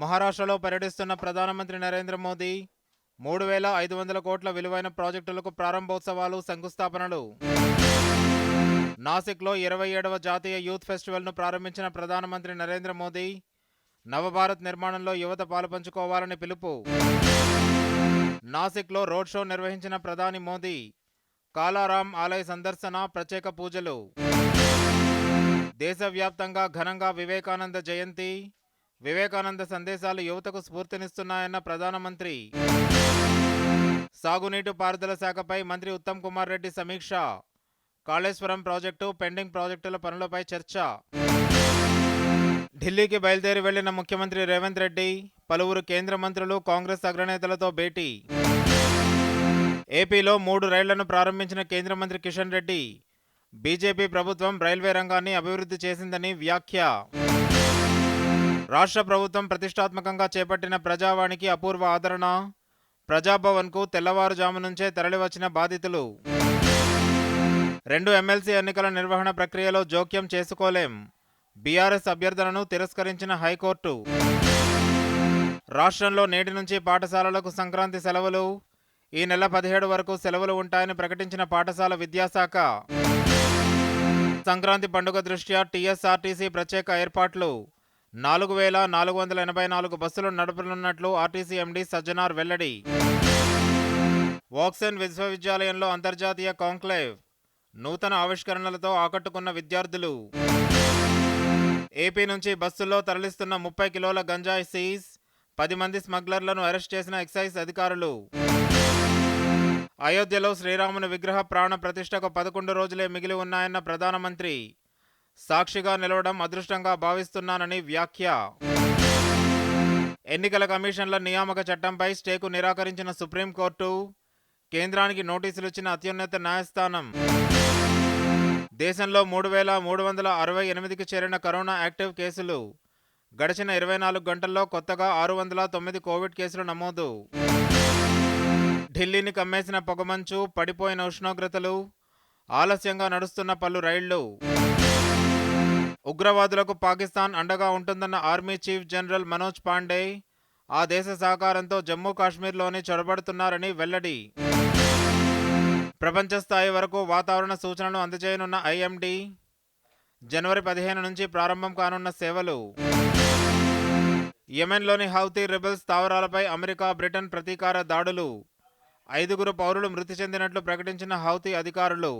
మహారాష్ట్రలో పర్యటిస్తున్న ప్రధానమంత్రి నరేంద్ర మోదీ మూడు వేల ఐదు వందల కోట్ల విలువైన ప్రాజెక్టులకు ప్రారంభోత్సవాలు శంకుస్థాపనలు. నాసిక్లో ఇరవై ఏడవ జాతీయ యూత్ ఫెస్టివల్ను ప్రారంభించిన ప్రధానమంత్రి నరేంద్ర మోదీ నవభారత్ నిర్మాణంలో యువత పాలుపంచుకోవాలని పిలుపు. నాసిక్లో రోడ్ షో నిర్వహించిన ప్రధాని మోదీ కాలారాం ఆలయ సందర్శన ప్రత్యేక పూజలు. దేశవ్యాప్తంగా ఘనంగా వివేకానంద జయంతి వివేకానంద సందేశాలు యువతకు స్ఫూర్తినిస్తున్నాయన్న ప్రధానమంత్రి. సాగునీటి పారుదల శాఖపై మంత్రి ఉత్తమ్ కుమార్ రెడ్డి సమీక్ష. కాళేశ్వరం ప్రాజెక్టు పెండింగ్ ప్రాజెక్టుల పనులపై చర్చ. ఢిల్లీకి బయలుదేరి వెళ్ళిన ముఖ్యమంత్రి రేవంత్ రెడ్డి పలువురు కేంద్ర మంత్రులు కాంగ్రెస్ అగ్రనేతలతో భేటీ. ఏపీలో మూడు రైళ్ళను ప్రారంభించిన కేంద్ర మంత్రి కిషన్ రెడ్డి. బీజేపీ ప్రభుత్వం రైల్వే రంగాన్ని అభివృద్ధి చేసిందని వ్యాఖ్య. రాష్ట్ర ప్రభుత్వం ప్రతిష్టాత్మకంగా చేపట్టిన ప్రజావాణికి అపూర్వ ఆదరణ. ప్రజాభవన్కు తెల్లవారుజాము నుంచే తరలివచ్చిన బాధితులు. రెండు ఎమ్మెల్సీ ఎన్నికల నిర్వహణ ప్రక్రియలో జోక్యం చేసుకోలేం. బీఆర్ఎస్ అభ్యర్థనను తిరస్కరించిన హైకోర్టు. రాష్ట్రంలో నేటి నుంచి పాఠశాలలకు సంక్రాంతి సెలవులు. ఈ నెల పదిహేడు వరకు సెలవులు ఉంటాయని ప్రకటించిన పాఠశాల విద్యాశాఖ. సంక్రాంతి పండుగ దృష్ట్యా టీఎస్ఆర్టీసీ ప్రత్యేక ఏర్పాట్లు. నాలుగు వేల నాలుగు వందల ఎనభై నాలుగు బస్సులు నడపనున్నట్లు ఆర్టీసీ ఎండీ సజ్జనార్ వెల్లడి. వాక్సన్ విశ్వవిద్యాలయంలో అంతర్జాతీయ కాంక్లేవ్ నూతన ఆవిష్కరణలతో ఆకట్టుకున్న విద్యార్థులు. ఏపీ నుంచి బస్సుల్లో తరలిస్తున్న ముప్పై కిలోల గంజాయి సీజ్ పది మంది స్మగ్లర్లను అరెస్ట్ చేసిన ఎక్సైజ్ అధికారులు. అయోధ్యలో శ్రీరాముని విగ్రహ ప్రాణ ప్రతిష్టకు పదకొండు రోజులే మిగిలి ఉన్నాయన్న ప్రధానమంత్రి. సాక్షిగా నిలవడం అదృష్టంగా భావిస్తున్నానని వ్యాఖ్య. ఎన్నికల కమిషన్ల నియామక చట్టంపై స్టేకు నిరాకరించిన సుప్రీంకోర్టు. కేంద్రానికి నోటీసులు ఇచ్చిన అత్యున్నత న్యాయస్థానం. దేశంలో మూడు వేల మూడు వందల అరవై ఎనిమిదికి చేరిన కరోనా యాక్టివ్ కేసులు. గడిచిన ఇరవై నాలుగు గంటల్లో కొత్తగా ఆరు వందల తొమ్మిది కోవిడ్ కేసులు నమోదు. ఢిల్లీని కమ్మేసిన పొగమంచు పడిపోయిన ఉష్ణోగ్రతలు. ఆలస్యంగా నడుస్తున్న పలు రైళ్ళు. ఉగ్రవాదులకు పాకిస్తాన్ అండగా ఉంటుందన్న army chief general Manoj Pande ఆ దేశ సహకారంతో జమ్మూ కాశ్మీర్లోనే చొరబడుతున్నారని వెల్లడి. ప్రపంచ స్థాయి వరకు వాతావరణ సూచనలు అందజేయనున్న ఐఎండీ జనవరి పదిహేను నుంచి ప్రారంభం కానున్న సేవలు. యెమెన్లోని హౌతీ రెబెల్స్ స్థావరాలపై అమెరికా బ్రిటన్ ప్రతీకార దాడులు. ఐదుగురు పౌరులు మృతి చెందినట్లు ప్రకటించిన హౌతీ అధికారులు.